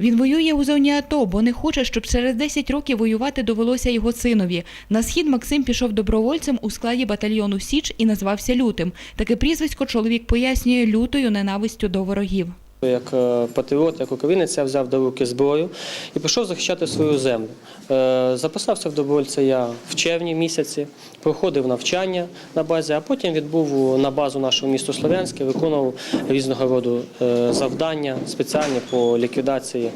Він воює у зоні АТО, бо не хоче, щоб через 10 років воювати довелося його синові. На схід Максим пішов добровольцем у складі батальйону Січ і назвався Лютим. Таке прізвисько чоловік пояснює лютою ненавистю до ворогів. Як е, патріот, як українець, я взяв до руки зброю і пішов захищати свою землю. Е, Записався в добровольця я в червні місяці, проходив навчання на базі, а потім відбув на базу нашого міста Слов'янське, виконував різного роду е, завдання спеціальні по ліквідації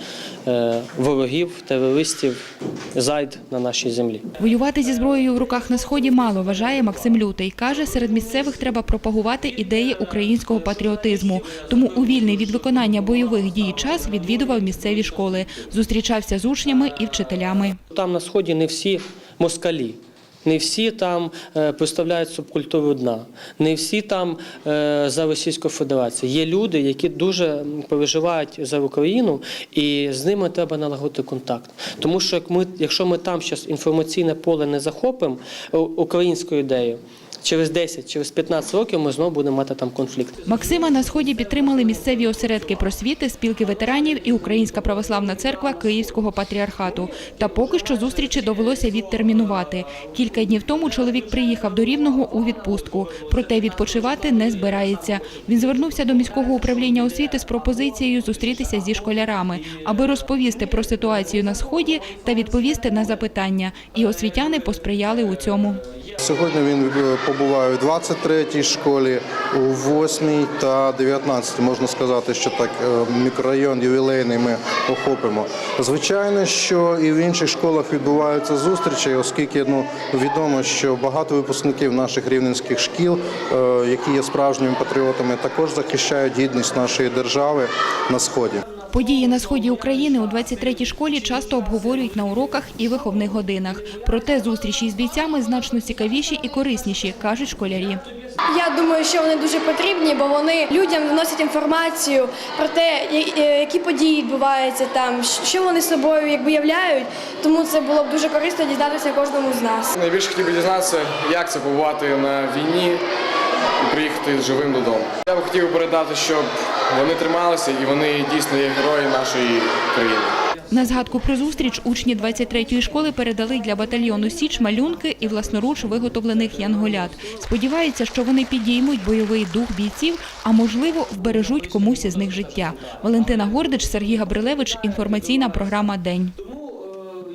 ворогів, терористів, зайд на нашій землі. Воювати зі зброєю в руках на сході мало, вважає Максим Лютий. Каже, серед місцевих треба пропагувати ідеї українського патріотизму. Тому у вільний від виконання бойових дій час відвідував місцеві школи, зустрічався з учнями і вчителями. Там на сході не всі москалі. Не всі там е, представляють субкультуру дна, не всі там е, за Російську Федерацію. Є люди, які дуже переживають за Україну, і з ними треба налагодити контакт. Тому що як ми, якщо ми там зараз інформаційне поле не захопимо е, українською ідеєю, через 10, через 15 років ми знову будемо мати там конфлікт. Максима на сході підтримали місцеві осередки просвіти, спілки ветеранів і Українська православна церква Київського патріархату. Та поки що зустрічі довелося відтермінувати. Кілька днів тому чоловік приїхав до Рівного у відпустку. Проте відпочивати не збирається. Він звернувся до міського управління освіти з пропозицією зустрітися зі школярами, аби розповісти про ситуацію на сході та відповісти на запитання. І освітяни посприяли у цьому. Сьогодні він е, побуває у 23-й школі, у 8-й та 19-й. Можна сказати, що так е, мікрорайон ювілейний ми охопимо. Звичайно, що і в інших школах відбуваються зустрічі, оскільки ну відомо, що багато випускників наших рівненських шкіл, е, які є справжніми патріотами, також захищають гідність нашої держави на сході. Події на сході України у 23-й школі часто обговорюють на уроках і виховних годинах. Проте зустрічі з бійцями значно цікавіші і корисніші, кажуть школярі. Я думаю, що вони дуже потрібні, бо вони людям вносять інформацію про те, які події відбуваються там, що вони собою якби являють. Тому це було б дуже корисно дізнатися кожному з нас. Найбільше хотів би дізнатися, як це побувати на війні приїхати живим додому. Я б хотів передати, щоб вони трималися і вони дійсно є герої нашої країни. На згадку про зустріч учні 23-ї школи передали для батальйону Січ малюнки і власноруч виготовлених янголят. Сподіваються, що вони підіймуть бойовий дух бійців, а можливо, вбережуть комусь із них життя. Валентина Гордич, Сергій Габрилевич. Інформаційна програма День.